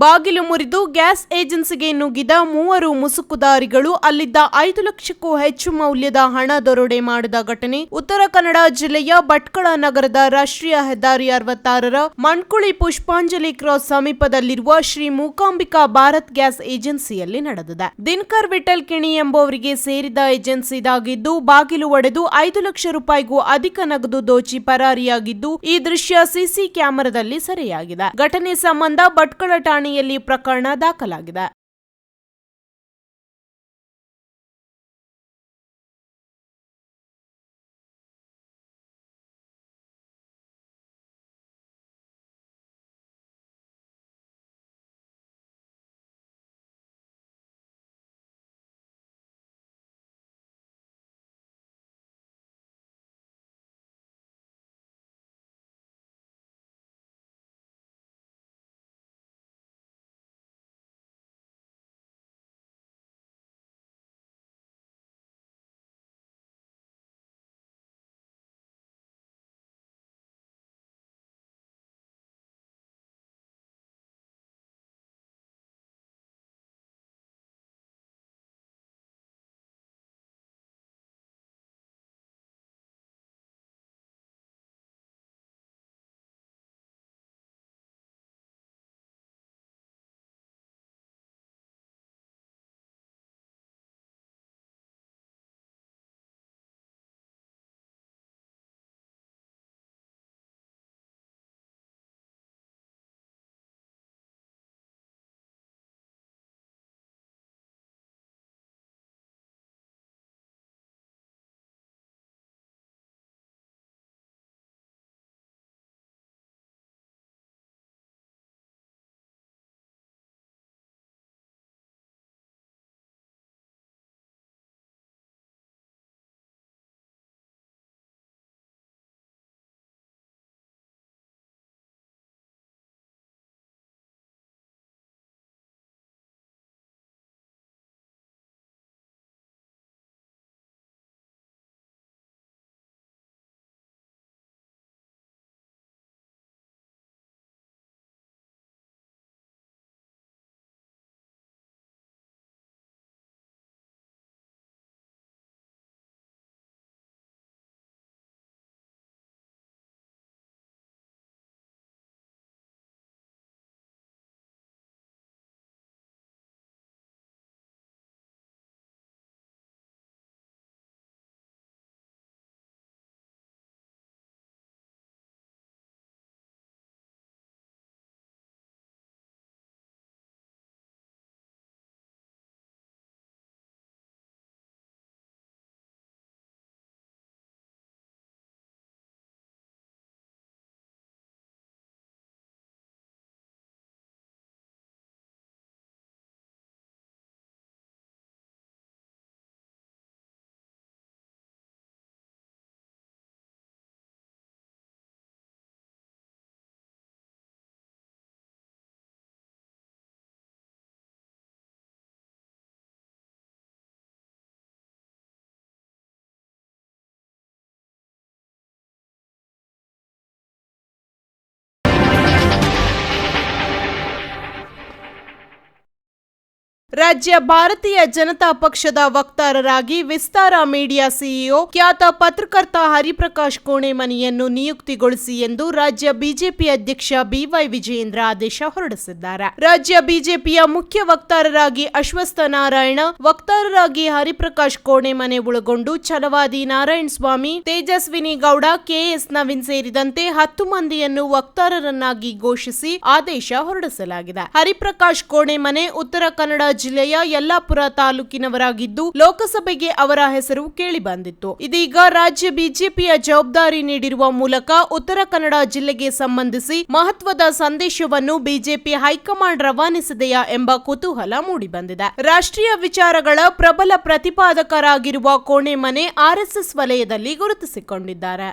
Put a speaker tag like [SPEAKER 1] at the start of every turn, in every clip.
[SPEAKER 1] ಬಾಗಿಲು ಮುರಿದು ಗ್ಯಾಸ್ ಏಜೆನ್ಸಿಗೆ ನುಗ್ಗಿದ ಮೂವರು ಮುಸುಕುದಾರಿಗಳು ಅಲ್ಲಿದ್ದ ಐದು ಲಕ್ಷಕ್ಕೂ ಹೆಚ್ಚು ಮೌಲ್ಯದ ಹಣ ದರೋಡೆ ಮಾಡಿದ ಘಟನೆ ಉತ್ತರ ಕನ್ನಡ ಜಿಲ್ಲೆಯ ಭಟ್ಕಳ ನಗರದ ರಾಷ್ಟ್ರೀಯ ಹೆದ್ದಾರಿ ಅರವತ್ತಾರರ ಮಣ್ಕುಳಿ ಪುಷ್ಪಾಂಜಲಿ ಕ್ರಾಸ್ ಸಮೀಪದಲ್ಲಿರುವ ಶ್ರೀ ಮೂಕಾಂಬಿಕಾ ಭಾರತ್ ಗ್ಯಾಸ್ ಏಜೆನ್ಸಿಯಲ್ಲಿ ನಡೆದಿದೆ. ದಿನಕರ್ ವಿಠಲ್ ಕಿಣಿ ಎಂಬುವರಿಗೆ ಸೇರಿದ ಏಜೆನ್ಸಿ ಇದಾಗಿದ್ದು ಬಾಗಿಲು ಒಡೆದು ಐದು ಲಕ್ಷ ರೂಪಾಯಿಗೂ ಅಧಿಕ ನಗದು ದೋಚಿ ಪರಾರಿಯಾಗಿದ್ದು, ಈ ದೃಶ್ಯ ಸಿಸಿ ಕ್ಯಾಮೆರಾದಲ್ಲಿ ಸೆರೆಯಾಗಿದೆ. ಘಟನೆ ಸಂಬಂಧ ಭಟ್ಕಳ ಠಾಣೆಯಲ್ಲಿ ಪ್ರಕರಣ ದಾಖಲಾಗಿದೆ. ರಾಜ್ಯ ಭಾರತೀಯ ಜನತಾ ಪಕ್ಷದ ವಕ್ತಾರರಾಗಿ ವಿಸ್ತಾರ ಮೀಡಿಯಾ ಸಿಇಒ ಖ್ಯಾತ ಪತ್ರಕರ್ತ ಹರಿಪ್ರಕಾಶ್ ಕೋಣೆಮನಿಯನ್ನು ನಿಯುಕ್ತಿಗೊಳಿಸಿ ಎಂದು ರಾಜ್ಯ ಬಿಜೆಪಿ ಅಧ್ಯಕ್ಷ ಬಿವೈ ವಿಜಯೇಂದ್ರ ಆದೇಶ ಹೊರಡಿಸಿದ್ದಾರೆ. ರಾಜ್ಯ ಬಿಜೆಪಿಯ ಮುಖ್ಯ ವಕ್ತಾರರಾಗಿ ಅಶ್ವಸ್ಥ ನಾರಾಯಣ, ವಕ್ತಾರರಾಗಿ ಹರಿಪ್ರಕಾಶ್ ಕೋಣೆಮನೆ ಒಳಗೊಂಡು ಛಲವಾದಿ ನಾರಾಯಣ ಸ್ವಾಮಿ, ತೇಜಸ್ವಿನಿ ಗೌಡ, ಕೆಎಸ್ ನವೀನ್ ಸೇರಿದಂತೆ ಹತ್ತು ಮಂದಿಯನ್ನು ವಕ್ತಾರರನ್ನಾಗಿ ಘೋಷಿಸಿ ಆದೇಶ ಹೊರಡಿಸಲಾಗಿದೆ. ಹರಿಪ್ರಕಾಶ್ ಕೋಣೆಮನೆ ಉತ್ತರ ಕನ್ನಡ ಜಿಲ್ಲೆಯ ಯಲ್ಲಾಪುರ ತಾಲೂಕಿನವರಾಗಿದ್ದು ಲೋಕಸಭೆಗೆ ಅವರ ಹೆಸರು ಕೇಳಿಬಂದಿತ್ತು. ಇದೀಗ ರಾಜ್ಯ ಬಿಜೆಪಿಯ ಜವಾಬ್ದಾರಿ ನೀಡಿರುವ ಮೂಲಕ ಉತ್ತರ ಕನ್ನಡ ಜಿಲ್ಲೆಗೆ ಸಂಬಂಧಿಸಿ ಮಹತ್ವದ ಸಂದೇಶವನ್ನು ಬಿಜೆಪಿ ಹೈಕಮಾಂಡ್ ರವಾನಿಸಿದೆಯಾ ಎಂಬ ಕುತೂಹಲ ಮೂಡಿಬಂದಿದೆ. ರಾಷ್ಟ್ರೀಯ ವಿಚಾರಗಳ ಪ್ರಬಲ ಪ್ರತಿಪಾದಕರಾಗಿರುವ ಕೋಣೆಮನೆ ಆರ್ಎಸ್ಎಸ್ ವಲಯದಲ್ಲಿ ಗುರುತಿಸಿಕೊಂಡಿದ್ದಾರೆ.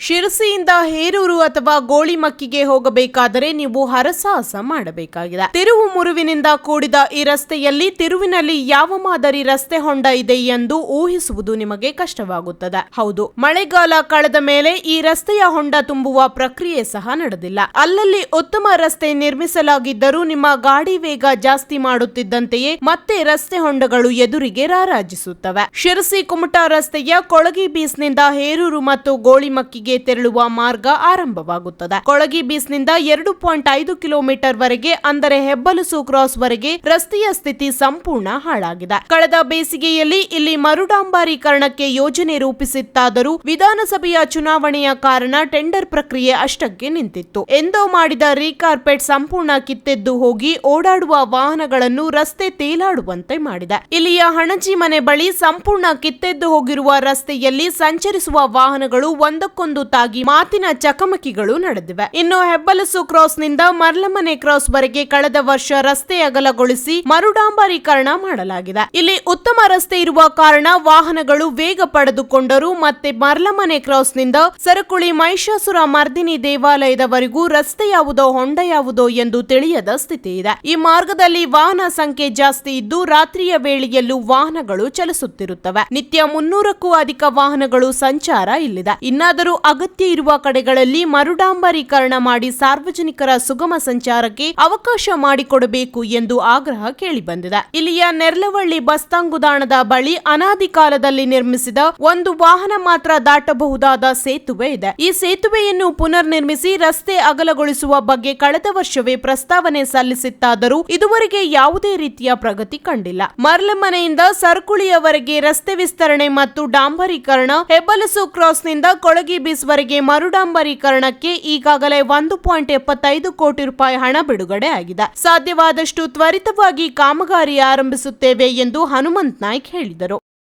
[SPEAKER 1] ಶಿರಸಿಯಿಂದ ಹೇರೂರು ಅಥವಾ ಗೋಳಿಮಕ್ಕಿಗೆ ಹೋಗಬೇಕಾದರೆ ನೀವು ಹರಸಾಹಸ ಮಾಡಬೇಕಾಗಿದೆ. ತಿರುವು ಮುರುವಿನಿಂದ ಕೂಡಿದ ಈ ರಸ್ತೆಯಲ್ಲಿ ತಿರುವಿನಲ್ಲಿ ಯಾವ ಮಾದರಿ ರಸ್ತೆ ಹೊಂಡ ಇದೆ ಎಂದು ಊಹಿಸುವುದು ನಿಮಗೆ ಕಷ್ಟವಾಗುತ್ತದೆ. ಹೌದು, ಮಳೆಗಾಲ ಕಳೆದ ಮೇಲೆ ಈ ರಸ್ತೆಯ ಹೊಂಡ ತುಂಬುವ ಪ್ರಕ್ರಿಯೆ ಸಹ ನಡೆದಿಲ್ಲ. ಅಲ್ಲಲ್ಲಿ ಉತ್ತಮ ರಸ್ತೆ ನಿರ್ಮಿಸಲಾಗಿದ್ದರೂ ನಿಮ್ಮ ಗಾಡಿ ವೇಗ ಜಾಸ್ತಿ ಮಾಡುತ್ತಿದ್ದಂತೆಯೇ ಮತ್ತೆ ರಸ್ತೆ ಹೊಂಡಗಳು ಎದುರಿಗೆ ರಾರಾಜಿಸುತ್ತವೆ. ಶಿರಸಿ ಕುಮಟಾ ರಸ್ತೆಯ ಕೊಳಗಿ ಬೀಸ್ನಿಂದ ಹೇರೂರು ಮತ್ತು ಗೋಳಿಮಕ್ಕಿಗೆ ತೆರಳುವ ಮಾರ್ಗ ಆರಂಭವಾಗುತ್ತದೆ. ಕೊಳಗಿ ಬೀಸ್ನಿಂದ ಎರಡು ಪಾಯಿಂಟ್ ಐದು ಕಿಲೋಮೀಟರ್ ವರೆಗೆ, ಅಂದರೆ ಹೆಬ್ಬಲಸು ಕ್ರಾಸ್ ವರೆಗೆ ರಸ್ತೆಯ ಸ್ಥಿತಿ ಸಂಪೂರ್ಣ ಹಾಳಾಗಿದೆ. ಕಳೆದ ಬೇಸಿಗೆಯಲ್ಲಿ ಇಲ್ಲಿ ಮರುಡಾಂಬಾರೀಕರಣಕ್ಕೆ ಯೋಜನೆ ರೂಪಿಸಿತ್ತಾದರೂ ವಿಧಾನಸಭೆಯ ಚುನಾವಣೆಯ ಕಾರಣ ಟೆಂಡರ್ ಪ್ರಕ್ರಿಯೆ ಅಷ್ಟಕ್ಕೆ ನಿಂತಿತ್ತು. ಎಂದೋ ಮಾಡಿದ ರೀಕಾರ್ಪೆಟ್ ಸಂಪೂರ್ಣ ಕಿತ್ತೆದ್ದು ಹೋಗಿ ಓಡಾಡುವ ವಾಹನಗಳನ್ನು ರಸ್ತೆ ತೇಲಾಡುವಂತೆ ಮಾಡಿದೆ. ಇಲ್ಲಿಯ ಹಣಜಿ ಮನೆ ಬಳಿ ಸಂಪೂರ್ಣ ಕಿತ್ತೆದ್ದು ಹೋಗಿರುವ ರಸ್ತೆಯಲ್ಲಿ ಸಂಚರಿಸುವ ವಾಹನಗಳು ಒಂದಕ್ಕೊಂದು ತಾಗಿ ಮಾತಿನ ಚಕಮಕಿಗಳು ನಡೆದಿವೆ. ಇನ್ನು ಹೆಬ್ಬಲಸು ಕ್ರಾಸ್ನಿಂದ ಮರ್ಲಮನೆ ಕ್ರಾಸ್ ವರೆಗೆ ಕಳೆದ ವರ್ಷ ರಸ್ತೆ ಅಗಲಗೊಳಿಸಿ ಮರುಡಾಂಬರೀಕರಣ ಮಾಡಲಾಗಿದೆ. ಇಲ್ಲಿ ಉತ್ತಮ ರಸ್ತೆ ಇರುವ ಕಾರಣ ವಾಹನಗಳು ವೇಗ ಪಡೆದುಕೊಂಡರು ಮತ್ತೆ ಮರ್ಲಮನೆ ಕ್ರಾಸ್ನಿಂದ ಸರಕುಳಿ ಮಹಿಷಾಸುರ ಮರ್ದಿನಿ ದೇವಾಲಯದವರೆಗೂ ರಸ್ತೆ ಯಾವುದೋ ಹೊಂಡ ಯಾವುದೋ ಎಂದು ತಿಳಿಯದ ಸ್ಥಿತಿ ಇದೆ. ಈ ಮಾರ್ಗದಲ್ಲಿ ವಾಹನ ಸಂಖ್ಯೆ ಜಾಸ್ತಿ ಇದ್ದು ರಾತ್ರಿಯ ವೇಳೆಯಲ್ಲೂ ವಾಹನಗಳು ಚಲಿಸುತ್ತಿರುತ್ತವೆ. ನಿತ್ಯ ಮುನ್ನೂರಕ್ಕೂ ಅಧಿಕ ವಾಹನಗಳು ಸಂಚಾರ ಇಲ್ಲಿದೆ. ಇನ್ನಾದರೂ ಅಗತ್ಯ ಇರುವ ಕಡೆಗಳಲ್ಲಿ ಮರುಡಾಂಬರೀಕರಣ ಮಾಡಿ ಸಾರ್ವಜನಿಕರ ಸುಗಮ ಸಂಚಾರಕ್ಕೆ ಅವಕಾಶ ಮಾಡಿಕೊಡಬೇಕು ಎಂದು ಆಗ್ರಹ ಕೇಳಿಬಂದಿದೆ. ಇಲ್ಲಿಯ ನೆರ್ಲವಳ್ಳಿ ಬಸ್ತಾಂಗುದಾಣದ ಬಳಿ ಅನಾದಿ ಕಾಲದಲ್ಲಿ ನಿರ್ಮಿಸಿದ ಒಂದು ವಾಹನ ಮಾತ್ರ ದಾಟಬಹುದಾದ ಸೇತುವೆ ಇದೆ. ಈ ಸೇತುವೆಯನ್ನು ಪುನರ್ ನಿರ್ಮಿಸಿ ರಸ್ತೆ ಅಗಲಗೊಳಿಸುವ ಬಗ್ಗೆ ಕಳೆದ ವರ್ಷವೇ ಪ್ರಸ್ತಾವನೆ ಸಲ್ಲಿಸಿತ್ತಾದರೂ ಇದುವರೆಗೆ ಯಾವುದೇ ರೀತಿಯ ಪ್ರಗತಿ ಕಂಡಿಲ್ಲ. ಮರ್ಲಮನೆಯಿಂದ ಸರ್ಕುಳಿಯವರೆಗೆ ರಸ್ತೆ ವಿಸ್ತರಣೆ ಮತ್ತು ಡಾಂಬರೀಕರಣ ಹೆಬ್ಬಲಸು ಕ್ರಾಸ್ನಿಂದ ಕೊಳಗಿ ವರೆಗೆ ಮರುಡಾಂಬರೀಕರಣಕ್ಕೆ ಈಗಾಗಲೇ ಒಂದು ಪಾಯಿಂಟ್ ಎಪ್ಪತ್ತೈದು ಕೋಟಿ ರೂಪಾಯಿ ಹಣ ಬಿಡುಗಡೆ ಆಗಿದೆ. ಸಾಧ್ಯವಾದಷ್ಟು ತ್ವರಿತವಾಗಿ ಕಾಮಗಾರಿ ಆರಂಭಿಸುತ್ತೇವೆ ಎಂದು ಹನುಮಂತ್ ನಾಯ್ಕ್ ಹೇಳಿದರು.